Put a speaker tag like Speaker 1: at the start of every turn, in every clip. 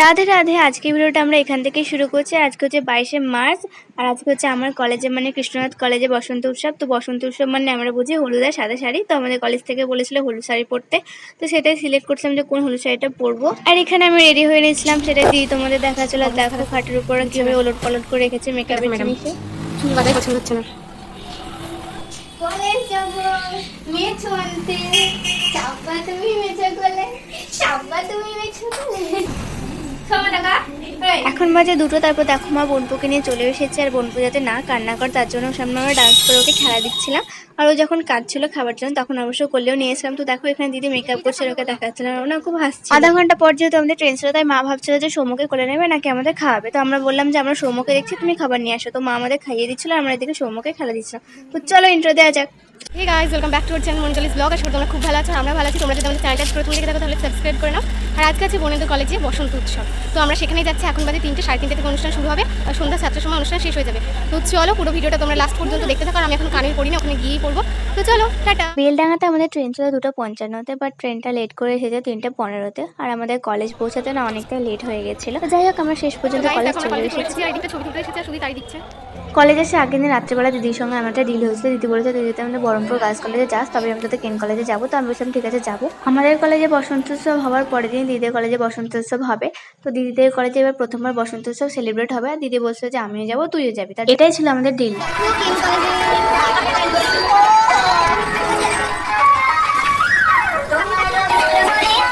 Speaker 1: রাধে রাধে। আজকে ভিডিওটা আমরা এখান থেকেই শুরু করছি। আজকে হচ্ছে বাইশে মার্চ আর আজকে হচ্ছে আমার কলেজে মানে কৃষ্ণনাথ কলেজে বসন্ত উৎসব। তো বসন্ত উৎসব মানে আমরা বুঝি হলুদ আর সাদা শাড়ি। তো আমাদের কলেজ থেকে বলেছিল হলুদ শাড়ি পরতে। তো সেটাই সিলেক্ট করছিলাম যে কোন হলুদ শাড়িটা পরবো। আর এখানে আমি রেডি হয়ে নিয়েছিলাম সেটা দিয়ে তোমাদের দেখা চলো আর দেখো খাটের উপর কীভাবে ওলট পালট করে রেখেছে মেকআপের
Speaker 2: ম্যাডাম।
Speaker 1: জিনিসে
Speaker 2: চুল পছন্দ হচ্ছে না।
Speaker 3: কলেজ যাব মেছো আনতে সাব্বা তুমি মেছো গলে সাব্বা তুমি মেছো
Speaker 1: এখন বাজে দুটো তারপর দেখো মা বোনপুকে নিয়ে চলে এসেছে আর বোনপু যাতে না কান্না করে তার জন্য সামনে আমরা ডান্স করে ওকে খেলা দিচ্ছিলাম। আর ও যখন কাজ ছিল খাবার জন্য তখন অবশ্য করলেও নিয়েছিলাম তো দেখো এখানে দিদি মেকআপ করছে ওকে দেখাচ্ছিলাম। আর ওনা খুব হাসছে আধা ঘণ্টা পর যেহেতু আমাদের ট্রেন ছিল তাই মা ভাবছিল যে সৌমকে করে নেবে নাকি আমাদের খাওয়াবে। তো আমরা বললাম যে আমরা সৌমকে দেখছি তুমি খাবার নিয়ে আসো। তো মা আমাদের খাইয়ে দিচ্ছিল আর আমরা এদিকে সৌমকে খেলা দিচ্ছিলাম। তো চলো ইন্ট্রো দেওয়া যাক।
Speaker 2: Hey guys welcome back to our channel মঞ্জলিস vlog আশা তোমরা খুব ভালো আছো আমরা ভালো আছি। তোমরা যদি আমাদের চ্যানেলটা করে তুমি দেখে থাকো তাহলে সাবস্ক্রাইব করে নাও। আর আজকে আছে বনেন্দ্র কলেজে বসন্ত উৎসব। তো আমরা সেখানেই যাচ্ছি এখন বাজে তিনটে সাড়ে তিনটে থেকে অনুষ্ঠান শুরু হবে। আর সন্ধ্যা সাতটার সময় অনুষ্ঠান শেষ হয়ে যাবে। তো চলো পুরো ভিডিওটা তোমরা লাস্ট পর্যন্ত দেখতে থাকো আর আমি এখন কানে পড়ি না ওখানে গিয়েই পড়ব। তো চলো টাটা।
Speaker 1: বেলডাঙাতে আমাদের ট্রেন ছিল দুটো পঞ্চান্নতে বাট ট্রেনটা লেট করে এসেছে তিনটে পনেরোতে। আর আমাদের কলেজ পৌঁছাতে না অনেকটা লেট হয়ে গেছিল। যাই হোক আমরা শেষ পর্যন্ত কলেজ চলে এসেছি।
Speaker 2: ছবি তুলতে এসেছে শুধু তাই দিচ্ছে
Speaker 1: কলেজে এসে আগের দিন রাত্রেবেলা দিদির সঙ্গে আমার একটা ডিল হয়েছিল। দিদি বলেছে তুই যদি আমাদের বহরমপুর গার্লস কলেজে যাস, তবে আমি তো কেন কলেজে যাব? তো আমি বলছিলাম, ঠিক আছে, যাব। আমাদের কলেজে বসন্ত উৎসব হওয়ার পরের দিন দিদিদের কলেজে বসন্ত উৎসব হবে। তো দিদিদের কলেজে এবার প্রথমবার বসন্ত উৎসব সেলিব্রেট হবে। আর দিদি বলছিল যে, আমিও যাব, তুইও যাবি। এটাই ছিল আমাদের ডিল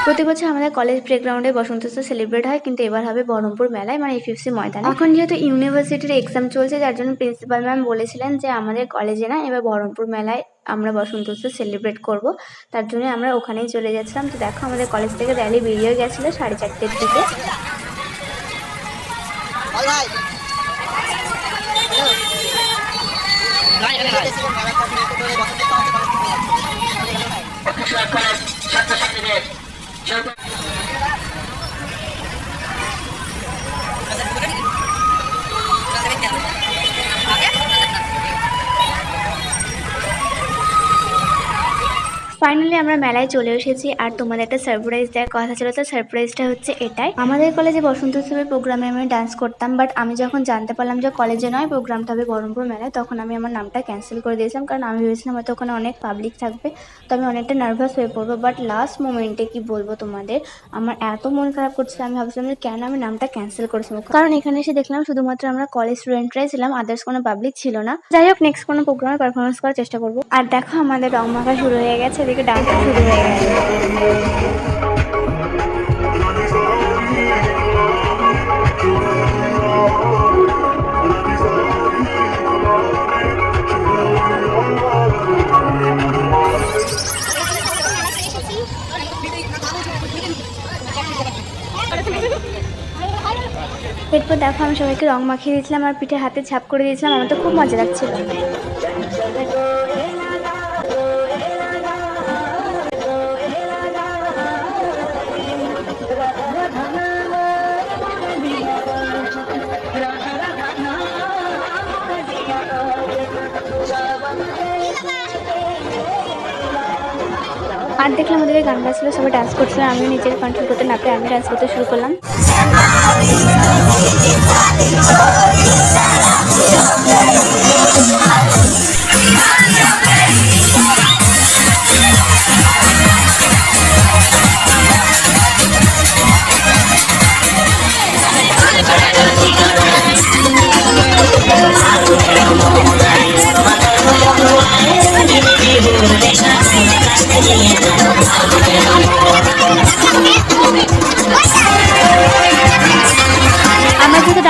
Speaker 1: প্রতি বছর আমাদের কলেজ প্লেগ্রাউন্ডে বসন্ত সেলিব্রেট হয়, কিন্তু এবার হবে বহরমপুর মেলায় মানে এফএফসি ময়দানে। এখন যেহেতু ইউনিভার্সিটির এক্সাম চলছে, যার জন্য প্রিন্সিপাল ম্যাম বলেছিলেন যে আমাদের কলেজে না, এবার বহরমপুর মেলায় আমরা বসন্ত উৎসব সেলিব্রেট করব। তার জন্য আমরা ওখানেই চলে যাচ্ছিলাম। তো দেখো, আমাদের কলেজ থেকে র্যালি বেরিয়ে গেছিল সাড়ে চারটের দিকে। Shut up. ফাইনালি আমরা মেলায় চলে এসেছি আর তোমাদের একটা সারপ্রাইজ দেওয়ার কথা ছিল। তো সারপ্রাইজটা হচ্ছে এটাই। আমাদের কলেজে বসন্ত উৎসবের প্রোগ্রামে আমি ডান্স করতাম বাট আমি যখন জানতে পারলাম যে কলেজে নয় প্রোগ্রামটা হবে বহরমপুর মেলায়, তখন আমি আমার নামটা ক্যান্সেল করে দিয়েছিলাম, কারণ আমি ভেবেছিলাম হয়তো ওখানে অনেক পাবলিক থাকবে। তো আমি অনেকটা নার্ভাস হয়ে পড়ব বাট লাস্ট মোমেন্টে কি বলব তোমাদের, আমার এত মন খারাপ করছিল আমি ভাবছিলাম যে কেন আমি নামটা ক্যান্সেল করেছিলাম কারণ এখানে এসে দেখলাম শুধুমাত্র আমরা কলেজ স্টুডেন্টরাই ছিলাম আদার্স কোনো পাবলিক ছিল না। যাই হোক নেক্সট কোনো প্রোগ্রামে পারফরমেন্স করার চেষ্টা করব। আর দেখো আমাদের রং মাখা শুরু হয়ে গেছে এদিকে ডান্স শুরু হয়ে গেছে। এরপর দেখো, আমি সবাইকে রং মাখিয়ে দিয়েছিলাম আর পিঠে হাতে ছাপ করে দিয়েছিলাম। আমার তো খুব মজা লাগছিল। আর দেখলাম আমাদের গান গাছগুলো সবাই ডান্স করছিল আমি নিজের কন্ট্রোল করতে না পেরে আমি ডান্স করতে শুরু করলাম।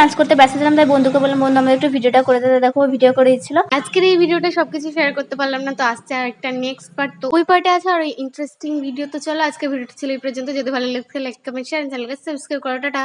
Speaker 1: ডান্স করতে ব্যস্ত ছিলাম, তাই বন্ধুকে বললাম, বন্ধু, আমাদের একটু ভিডিওটা করে দিতে দেখো ভিডিও করে দিচ্ছিল।
Speaker 2: আজকের এই ভিডিওটা সবকিছু শেয়ার করতে পারলাম না, তো আসছে আর একটা নেক্সট পার্ট তো ওই পার্টে আছে আর ইন্টারেস্টিং ভিডিও তো চলো আজকে ভিডিওটা ছিল এই পর্যন্ত। যদি ভালো লাগছে লাইক কমেন্ট শেয়ার চ্যানেলকে সাবস্ক্রাইব করো। টাটা।